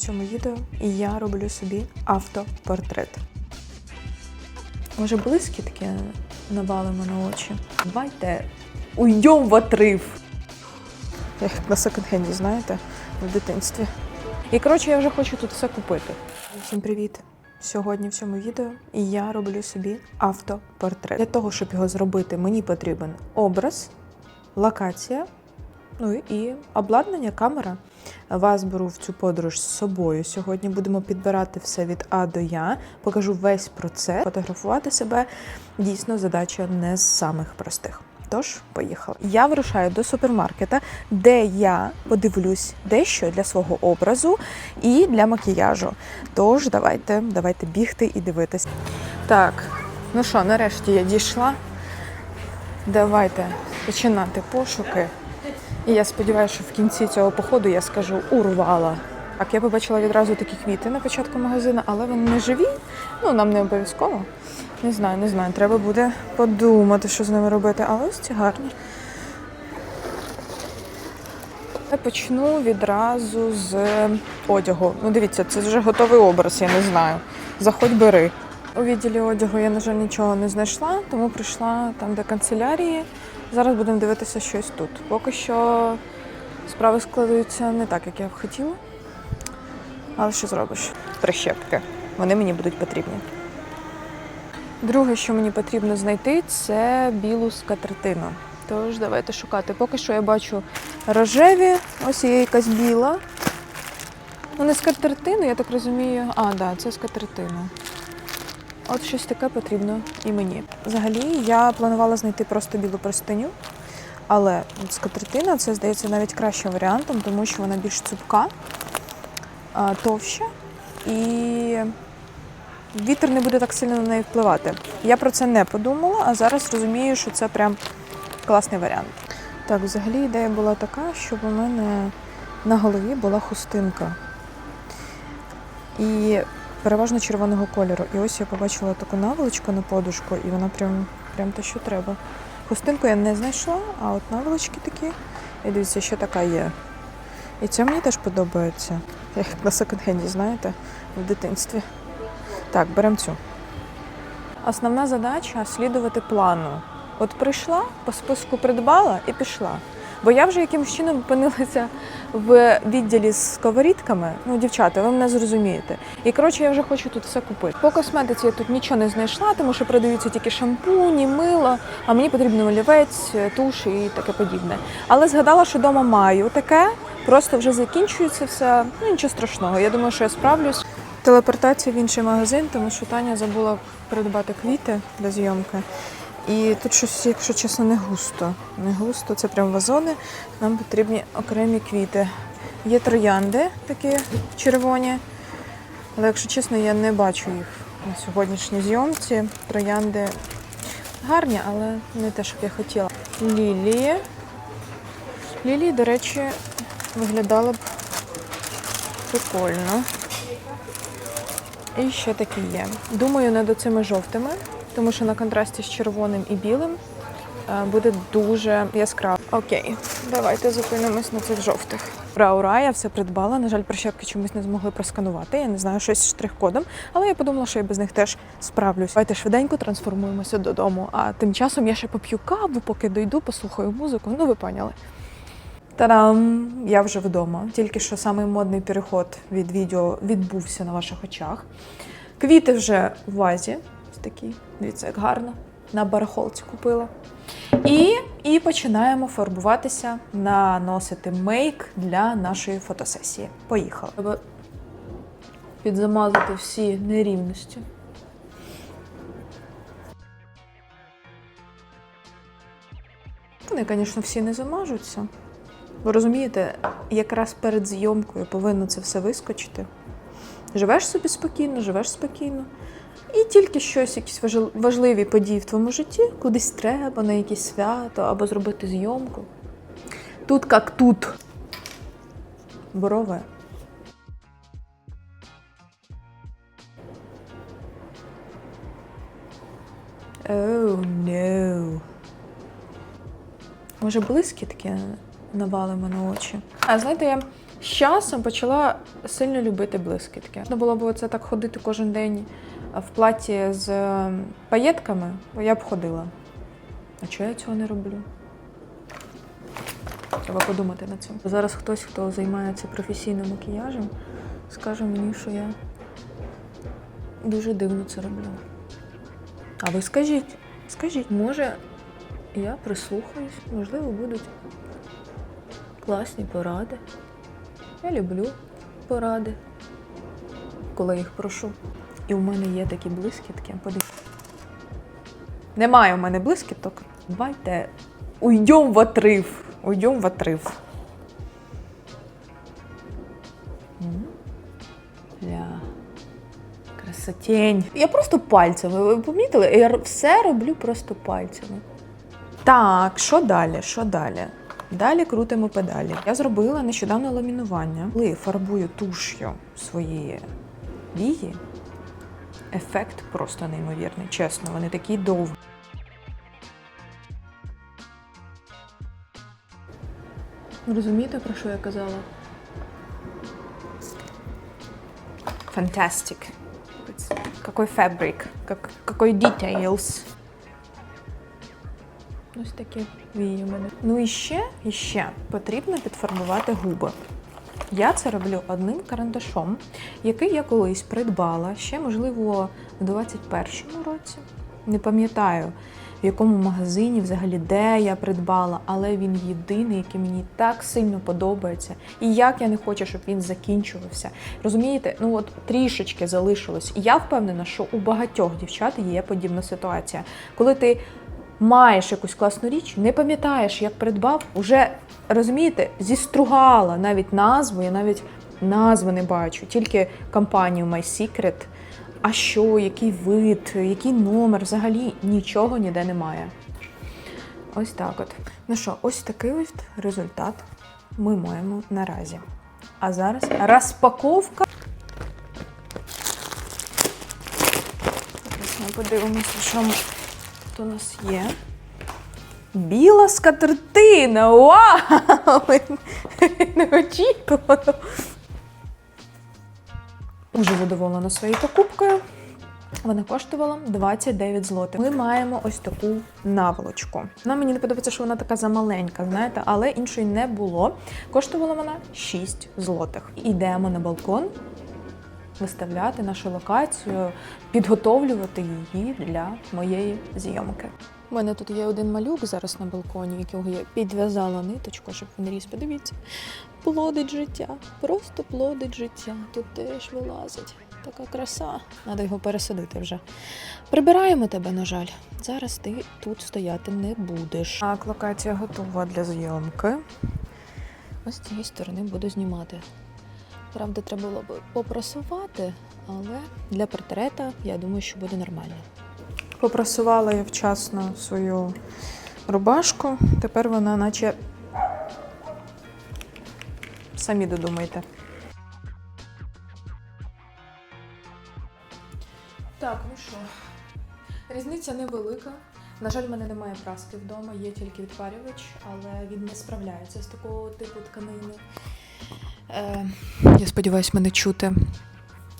В цьому відео і я роблю собі автопортрет. Може, блискітки навалимо на очі? Давайте уйдем в отрив. Як на секонд-хенді, знаєте, в дитинстві. І коротше, я вже хочу тут все купити. Всім привіт! Сьогодні в цьому відео я роблю собі автопортрет. Для того, щоб його зробити, мені потрібен образ, локація, ну і обладнання, камера. Вас беру в цю подорож з собою. Сьогодні будемо підбирати все від А до Я. Покажу весь процес. Фотографувати себе дійсно задача не з самих простих. Тож, поїхали. Я вирушаю до супермаркета, де я подивлюсь дещо для свого образу і для макіяжу. Тож, давайте, давайте бігти і дивитись. Так, ну що, нарешті я дійшла. Давайте починати пошуки. І я сподіваюся, що в кінці цього походу я скажу урвала. Так, я побачила відразу такі квіти на початку магазину, але вони не живі. Ну, нам не обов'язково. Не знаю, не знаю. Треба буде подумати, що з ними робити. Але ось ці гарні. Я почну відразу з одягу. Ну, дивіться, це вже готовий образ, я не знаю. Заходь бери. У відділі одягу я, на жаль, нічого не знайшла, тому прийшла там, де канцелярії. Зараз будемо дивитися щось тут. Поки що справи складаються не так, як я б хотіла. Але що зробиш? Прищепки. Вони мені будуть потрібні. Друге, що мені потрібно знайти, це білу скатертину. Тож давайте шукати. Поки що я бачу рожеві, ось є якась біла. Ну, не скатертину, я так розумію. А, так, да, це скатертина. От щось таке потрібно і мені. Взагалі, я планувала знайти просто білу простиню, але скатертина це здається навіть кращим варіантом, тому що вона більш цупка, товща і вітер не буде так сильно на неї впливати. Я про це не подумала, а зараз розумію, що це прям класний варіант. Так, взагалі ідея була така, щоб у мене на голові була хустинка. І переважно червоного кольору. І ось я побачила таку наволочку на подушку, і вона прям, прям те, що треба. Хустинку я не знайшла, а от наволочки такі. І дивіться, ще така є. І це мені теж подобається. Як на секонд-хенді, знаєте, в дитинстві. Так, беремо цю. Основна задача слідувати плану. От прийшла, по списку придбала і пішла. Бо я вже якимось чином опинилася в відділі з сковорідками. Ну, дівчата, ви мене зрозумієте. І коротше, я вже хочу тут все купити. По косметиці я тут нічого не знайшла, тому що продаються тільки шампуні, мило, а мені потрібен олівець, туш і таке подібне. Але згадала, що вдома маю таке, просто вже закінчується все. Ну нічого страшного. Я думаю, що я справлюсь. Телепортація в інший магазин, тому що Таня забула придбати квіти для зйомки. І тут щось, якщо чесно, не густо. Не густо, це прям вазони. Нам потрібні окремі квіти. Є троянди такі червоні, але якщо чесно, я не бачу їх на сьогоднішній зйомці. Троянди гарні, але не те, щоб я хотіла. Лілії. Лілії, до речі, виглядали б прикольно. І ще такі є. Думаю, над оцими жовтими, тому що на контрасті з червоним і білим е, буде дуже яскраво. Окей, давайте зупинимось на цих жовтих. Ура, я все придбала. На жаль, прищепки чомусь не змогли просканувати. Я не знаю, щось з штрих-кодом, але я подумала, що я без них теж справлюсь. Давайте швиденько трансформуємося додому. А тим часом я ще поп'ю каву, поки дойду, послухаю музику. Ну, ви поняли. Та-дам! Я вже вдома. Тільки що самий модний переход від відео відбувся на ваших очах. Квіти вже в вазі. Ось такі. Дивіться, як гарно. На барахолці купила. І, і починаємо фарбуватися, наносити мейк для нашої фотосесії. Поїхали. Треба підзамазати всі нерівності. Вони, звісно, всі не замажуться. Ви розумієте, якраз перед зйомкою повинно це все вискочити. Живеш собі спокійно, живеш спокійно. І тільки щось, якісь важливі події в твоєму житті, кудись треба, на якесь свято або зробити зйомку. Тут як тут. Борове. Oh, no. Може, блискітки навалимо на очі. А знаєте, я З часом почала сильно любити блискітки. Можна було б це так ходити кожен день в платі з е, паєтками, бо я б ходила. А чого я цього не роблю? Треба подумати над цим. Зараз хтось, хто займається професійним макіяжем, скаже мені, що я дуже дивно це роблю. А ви скажіть, скажіть, може, я прислухаюсь, можливо, будуть класні поради. Я люблю поради, коли їх прошу. І у мене є такі блискітки. Подивіться. Немає у мене блискіток. Давайте уйдем в отрив. Уйдем в отрив. Ля. Красотень. Я просто пальцями. Ви помітили? Я все роблю просто пальцями. Так, що далі? Що далі? Далі крутимо педалі. Я зробила нещодавно ламінування. Коли фарбую туш'ю свої вії, ефект просто неймовірний. Чесно, вони такі довгі. Розумієте, про що я казала? Fantastic. Какой фабрик, какой details. Ось такі вії у мене. Ну і ще, і ще потрібно підфарбувати губи. Я це роблю одним карандашом, який я колись придбала ще, можливо, в 21-му році. Не пам'ятаю, в якому магазині, взагалі, де я придбала, але він єдиний, який мені так сильно подобається. І як я не хочу, щоб він закінчувався. Розумієте, ну от трішечки залишилось. І я впевнена, що у багатьох дівчат є подібна ситуація. Коли ти маєш якусь класну річ, не пам'ятаєш, як придбав, уже розумієте, зістругала навіть назву, я навіть назви не бачу, тільки компанію My Secret. А що, який вид, який номер, взагалі нічого ніде немає. Ось так от. Ну що, ось такий ось результат ми маємо наразі. А зараз розпаковка. Ми подивимося, що ми у нас є. Біла скатертина! Вау! Неочікувано. Дуже задоволена своєю покупкою. Вона коштувала 29 злотих. Ми маємо ось таку наволочку. Вона мені не подобається, що вона така замаленька, знаєте, але іншої не було. Коштувала вона 6 злотих. Ідемо на балкон виставляти нашу локацію, підготовлювати її для моєї зйомки. У мене тут є один малюк зараз на балконі, якого я підв'язала ниточку, щоб він ріс. Подивіться, плодить життя, просто плодить життя. Тут теж вилазить. Така краса. Треба його пересадити вже. Прибираємо тебе, на жаль. Зараз ти тут стояти не будеш. Так, локація готова для зйомки. Ось з цієї сторони буду знімати. Правда, треба було б попрасувати, але для портрета я думаю, що буде нормально. Попрасувала я вчасно свою рубашку. Тепер вона наче. Самі додумайте. Так, ну що, різниця невелика. На жаль, в мене немає праски вдома, є тільки відпарювач, але він не справляється з такого типу тканини. Е, я сподіваюся, мене чути.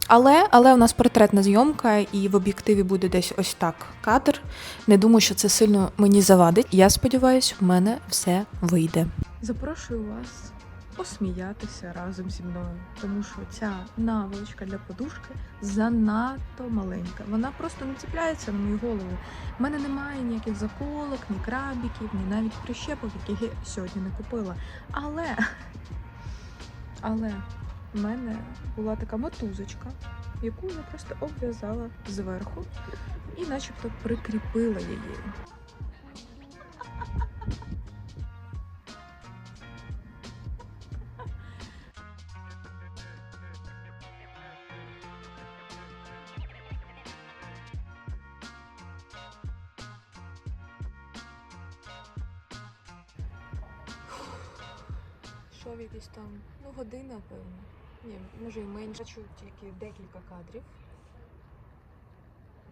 Але, але у нас портретна зйомка, і в об'єктиві буде десь ось так кадр. Не думаю, що це сильно мені завадить. Я сподіваюся, в мене все вийде. Запрошую вас посміятися разом зі мною, тому що ця наволочка для подушки занадто маленька. Вона просто не ціпляється на мою голову. У мене немає ніяких заколок, ні крабіків, ні навіть прищепок, яких я сьогодні не купила. Але, але в мене була така мотузочка, яку я просто обв'язала зверху і начебто прикріпила її. Йшов якийсь там, ну, година, певно. Ні, може і менше. Бачу тільки декілька кадрів.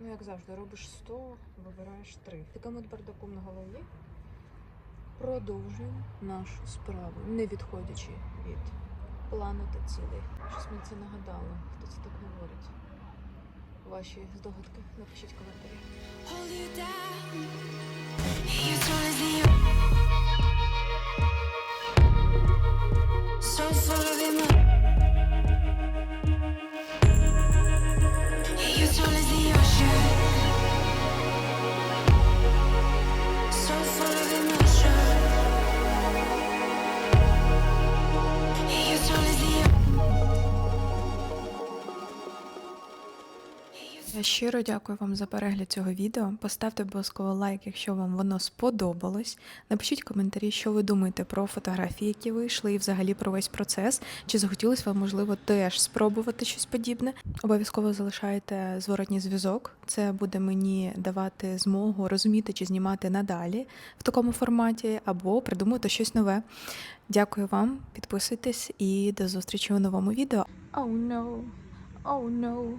Ну, як завжди, робиш 100, вибираєш 3. Таким от бардаком на голові. Продовжуємо нашу справу, не відходячи від плану та цілей. Щось мені це нагадало, хто це так говорить. Ваші здогадки напишіть коментарі. Я щиро дякую вам за перегляд цього відео. Поставте обов'язково лайк, якщо вам воно сподобалось. Напишіть коментарі, що ви думаєте про фотографії, які вийшли, і взагалі про весь процес. Чи захотілося вам, можливо, теж спробувати щось подібне? Обов'язково залишайте зворотній зв'язок. Це буде мені давати змогу розуміти, чи знімати надалі в такому форматі, або придумати щось нове. Дякую вам, підписуйтесь і до зустрічі у новому відео. Oh no, oh no.